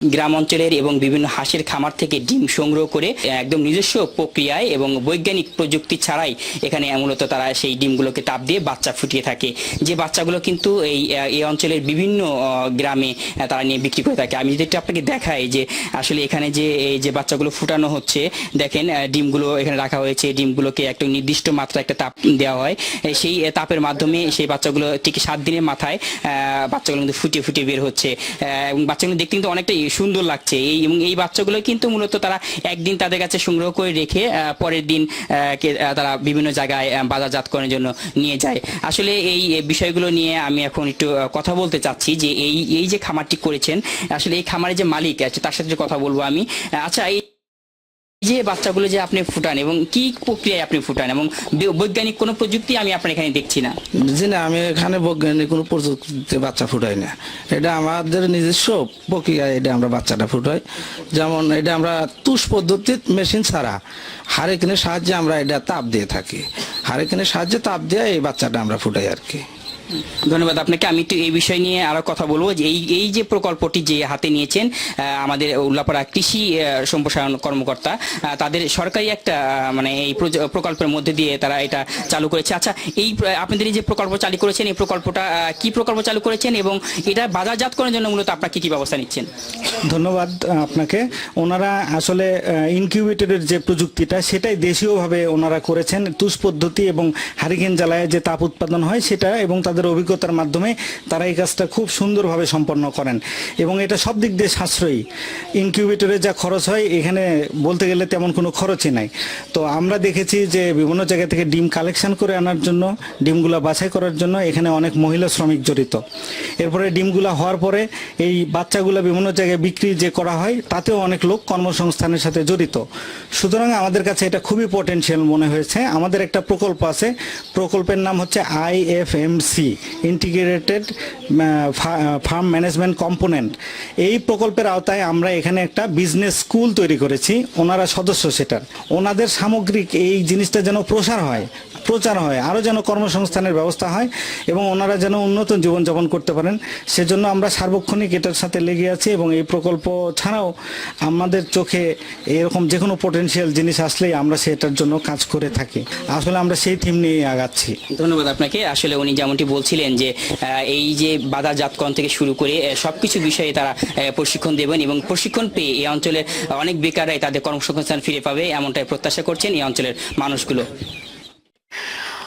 গ্রাম অঞ্চলের এবং বিভিন্ন হাঁসের খামার থেকে ডিম সংগ্রহ করে একদম নিজস্ব প্রক্রিয়ায় এবং বৈজ্ঞানিক প্রযুক্তি ছাড়াই এখানে মূলত তারা সেই ডিমগুলোকে তাপ দিয়ে বাচ্চা ফুটিয়ে থাকে। যে বাচ্চাগুলো কিন্তু এই এই অঞ্চলের বিভিন্ন গ্রামে তারা নিয়ে বিক্রি করে থাকে। আমি যদি একটু আপনাকে দেখাই যে আসলে এখানে যে, এই যে বাচ্চাগুলো ফুটানো হচ্ছে, দেখেন ডিমগুলো এখানে রাখা হয়েছে। ডিমগুলোকে একটা নির্দিষ্ট মাত্রা একটা তাপ দেওয়া হয়। সেই তাপের মাধ্যমে সেই বাচ্চাগুলো ঠিক সাত দিনের মাথায় বাচ্চাগুলো কিন্তু ফুটিয়ে ফুটিয়ে বের হচ্ছে। এবং বাচ্চাগুলো দেখতে কিন্তু অনেকটা সুন্দর লাগছে। এই এবং এই বাচ্চাগুলো কিন্তু মূলত তারা একদিন তাদের কাছে সংগ্রহ করে রেখে পরের দিন তারা বিভিন্ন জায়গায় বাজারজাত বাজারজাতকরণের জন্য নিয়ে যায়। আসলে এই বিষয়গুলো নিয়ে আমি এখন একটু কথা বলতে চাচ্ছি যে এই এই যে খামারটি করেছেন, আসলে এই খামারের যে মালিক আছে তার সাথে কথা বলব আমি। আচ্ছা এই যে বাচ্চাগুলো যে আপনি ফুটান এবং কি প্রক্রিয়ায় আপনি ফুটান এবং বৈজ্ঞানিক কোনো প্রযুক্তি আমি আপনার এখানে দেখছি না? জি না, আমি এখানে বৈজ্ঞানিক কোনো প্রযুক্তিতে বাচ্চা ফুটাই না। এটা আমাদের নিজস্ব প্রক্রিয়ায় এটা আমরা বাচ্চাটা ফুটাই। যেমন এটা আমরা তুষ পদ্ধতির মেশিন ছাড়া হারিকেনের সাহায্যে আমরা এটা তাপ দিয়ে থাকি। হারিকেনের সাহায্যে তাপ দিয়ে এই বাচ্চাটা আমরা ফুটাই আর কি। ধন্যবাদ আপনাকে। আমি একটু এই বিষয় নিয়ে আরও কথা বলব যে এই এই যে প্রকল্পটি যে হাতে নিয়েছেন আমাদের উল্লাপাড়া কৃষি সম্প্রসারণ কর্মকর্তা তাদের সরকারি একটা মানে এই প্রকল্পের মধ্যে দিয়ে তারা এটা চালু করেছে। আচ্ছা এই, আপনাদের এই যে প্রকল্প চালু করেছেন, এই প্রকল্পটা কি প্রকল্প চালু করেছেন এবং এটা বাজারজাত করার জন্য মূলত আপনারা কি কি ব্যবস্থা নিচ্ছেন? ধন্যবাদ আপনাকে। ওনারা আসলে ইনকিউবেটরের যে প্রযুক্তিটা, সেটাই দেশীয়ভাবে ওনারা করেছেন। তুষ পদ্ধতি এবং হারিকেন জ্বালায় যে তাপ উৎপাদন হয়, সেটা এবং তাদের অভিজ্ঞতার মাধ্যমে তারা এই কাজটা খুব সুন্দরভাবে সম্পন্ন করেন। এবং এটা সব দিক দিয়ে সাশ্রয়ী। ইনকিউবেটরে যা খরচ হয়, এখানে বলতে গেলে তেমন কোনো খরচই নাই। তো আমরা দেখেছি যে বিভিন্ন জায়গা থেকে ডিম কালেকশন করে আনার জন্য, ডিমগুলা বাছাই করার জন্য এখানে অনেক মহিলা শ্রমিক জড়িত। এরপরে ডিমগুলা হওয়ার পরে এই বাচ্চাগুলা বিভিন্ন জায়গায় বিক্রি যে করা হয়, তাতেও অনেক লোক কর্মসংস্থানের সাথে জড়িত। সুতরাং আমাদের কাছে এটা খুবই পটেনশিয়াল মনে হয়েছে। আমাদের একটা প্রকল্প আছে। প্রকল্পের নাম হচ্ছে IFMC integrated farm management component এই প্রকল্পের আওতায় আমরা এখানে একটা বিজনেস স্কুল তৈরি করেছি, ওনারা সদস্য সেটার। ওনাদের সামগ্রিক এই জিনিসটা যেন প্রসার হয় প্রচার হয় আরও যেন কর্মসংস্থানের ব্যবস্থা হয় এবং ওনারা যেন উন্নত জীবনযাপন করতে পারেন। সেজন্য আমরা সার্বক্ষণিক এটার সাথে লেগে আছি এবং এই প্রকল্প ছাড়াও আমাদের চোখে এরকম যে কোনো পোটেনশিয়াল জিনিস আসলেই আমরা সেটার জন্য কাজ করে থাকি। আসলে আমরা সেই থিম নিয়ে আগাচ্ছি। ধন্যবাদ আপনাকে। আসলে উনি যেমনটি বলছিলেন যে এই যে বাধা বাজারজাতকরণ থেকে শুরু করে সব কিছু বিষয়ে তারা প্রশিক্ষণ দেবেন এবং প্রশিক্ষণ পেয়ে এই অঞ্চলের অনেক বেকাররাই তাদের কর্মসংস্থান ফিরে পাবে এমনটাই প্রত্যাশা করছেন এই অঞ্চলের মানুষগুলো।